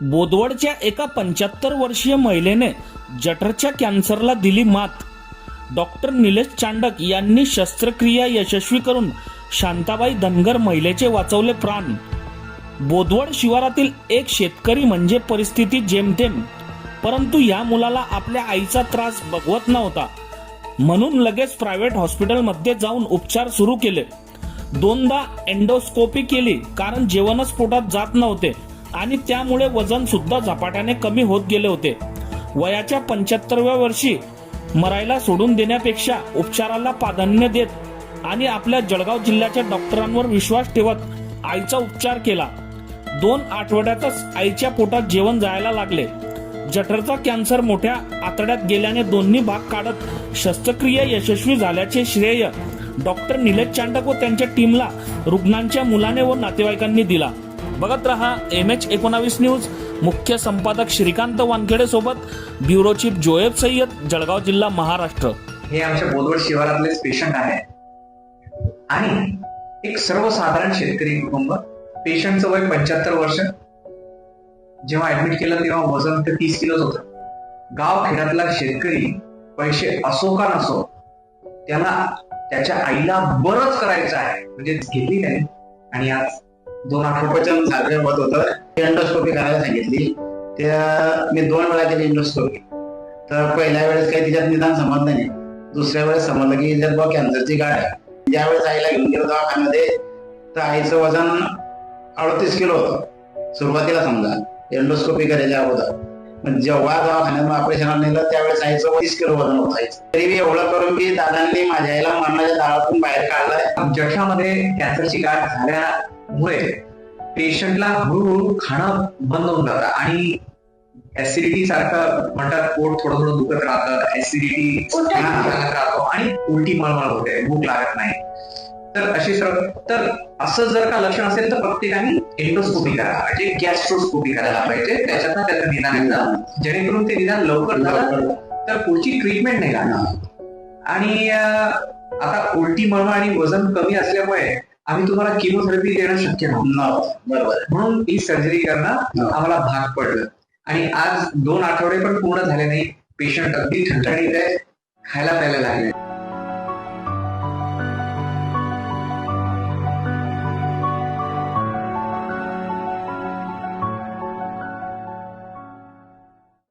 बोदवडच्या एका पंच्याहत्तर वर्षीय महिलेने जठरच्या कॅन्सरला दिली मात. डॉक्टर निलेश चांडक यांनी शस्त्रक्रिया यशस्वी करून शांताबाई धनगर महिलेचे वाचवले प्राण. बोदवड शिवारातील एक शेतकरी म्हणजे परिस्थिती जेमतेम परंतु या मुलाला आपल्या आईचा त्रास बघवत नव्हता. म्हणून लगेच प्रायव्हेट हॉस्पिटलमध्ये जाऊन उपचार सुरू केले. दोनदा एंडोस्कोपी केली कारण जेवणच पोटात जात नव्हते. आणि त्यामुळे वजन सुद्धा झपाट्याने कमी होत गेले होते. वयाच्या पंच्याहत्तरव्या वर्षी मरायला सोडून देण्यापेक्षा उपचाराला प्राधान्य देत आणि आपल्या जळगाव जिल्ह्याच्या डॉक्टरांवर विश्वास ठेवत आईचा उपचार केला. दोन आठवड्यातच आईच्या पोटात जेवण जायला लागले. जठरचा कॅन्सर मोठ्या आतड्यात गेल्याने दोन्ही भाग काढत शस्त्रक्रिया यशस्वी झाल्याचे श्रेय डॉक्टर निलेश चांडक व त्यांच्या टीमला रुग्णांच्या मुलाने व नातेवाईकांनी दिला. बघत रहा एम एच एकोणावीस न्यूज. मुख्य संपादक श्रीकांत वानखेडे सोबत ब्युरो चीफ जोएब सय्यद जळगाव जिल्हा महाराष्ट्र. हे आमच्या बोदवड शिवारातलेच पेशंट आहे आणि एक सर्वसाधारण शेतकरी कुटुंब पेशंटचं वय पंच्याहत्तर वर्ष. जेव्हा ऍडमिट केलं तेव्हा वजन ते तीस किलोच होतं. गाव खेड्यातला शेतकरी पैसे असो का नसो त्याला त्याच्या आईला बरंच करायचं आहे. म्हणजे घेतली त्याने. आणि आज दोन आठवड्याच्या वजन सारखं होत. होतं एंडोस्कोपी करायला सांगितली. त्या मी दोन वेळा केली एंडोस्कोपी तर पहिल्या वेळेस काही तिच्यात निदान समजलं नाही. दुसऱ्या वेळेस समजलं की हिच्यात बघ कॅन्सरची गाठ आहे. ज्यावेळेस आईला घेऊन गेलो दवाखान्यामध्ये तर आईचं वजन अडतीस किलो होतं. सुरुवातीला समजा एंडोस्कोपी करायच्या अगोदर. पण जेव्हा दवाखान्यात ऑपरेशनला नेलं त्यावेळेस आईचं वीस किलो वजन होत तरी मी एवढं करून की दादांनी माझ्या आईला मरणाच्या दारातून बाहेर काढलाय. जठ्यामध्ये कॅन्सरची गाठ झाल्यामुळे पेशंटला हळूहळू खाणं बंद होऊन जातं. आणि ऍसिडिटी सारखं म्हणतात पोट थोडं थोडं दुखत राहतं. ऍसिडिटी राहतो आणि उलटी मळमळ होते भूक लागत नाही. तर असे सर्व तर असं जर का लक्षण असेल तर प्रत्येकाने एंडोस्कोपी करा. म्हणजे गॅस्ट्रोस्कोपी करायला पाहिजे. त्याच्यात त्याचं निदान येतं जेणेकरून ते निदान लवकर झालं तर पुढची ट्रीटमेंट नाही लागणार आणि आता उलटी मळमळ आणि वजन कमी असल्यामुळे आम्ही तुम्हाला किमोथेरपी देणं शक्य नव्हतं. बरोबर. म्हणून ही सर्जरी करणं. आम्हाला भाग पडलं. आणि आज दोन आठवडे पण पूर्ण झाले नाही. पेशंट अगदी ठणठणीत आहे. खायला प्यायला लागले.